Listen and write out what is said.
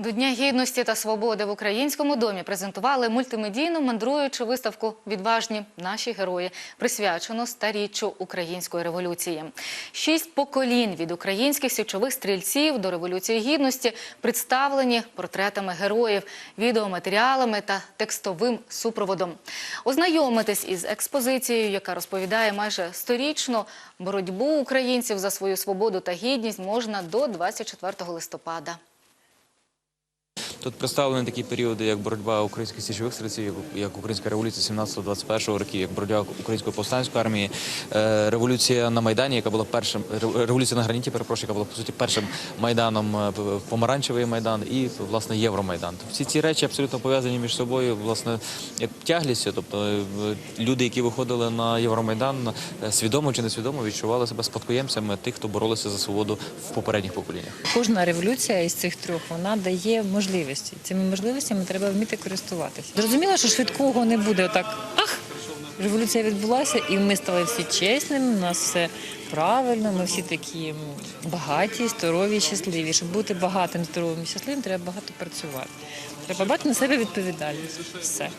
До Дня гідності та свободи в українському домі презентували мультимедійну мандруючу виставку Відважні наші герої, присвячену старіччю української революції. Шість поколінь від українських січових стрільців до революції гідності представлені портретами героїв, відеоматеріалами та текстовим супроводом. Ознайомитись із експозицією, яка розповідає майже сторічну боротьбу українців за свою свободу та гідність, можна до 24 листопада. Тут представлені такі періоди, як боротьба українських січових стрільців, як, українська революція 17-21 років, як боротьба української повстанської армії, е, революція на Майдані, яка була першим, революція на граніті, перепрошую, яка була по суті першим майданом, е, помаранчевий майдан і власне Євромайдан. Тобто Всі ці речі абсолютно пов'язані між собою, власне, як тяглістю. Тобто е, люди, які виходили на Євромайдан, свідомо чи несвідомо відчували себе спадкоємцями тих, хто боролися за свободу в попередніх поколіннях. Кожна революція із цих трьох вона дає можливості. Цими можливостями треба вміти користуватися. Зрозуміло, що швидкого не буде. Отак ах, революція відбулася, і ми стали всі чесними. У нас все правильно. Ми всі такі багаті, здорові, щасливі. Щоб бути багатим, здоровим, і щасливим, треба багато працювати. Треба брати на себе відповідальність. Все.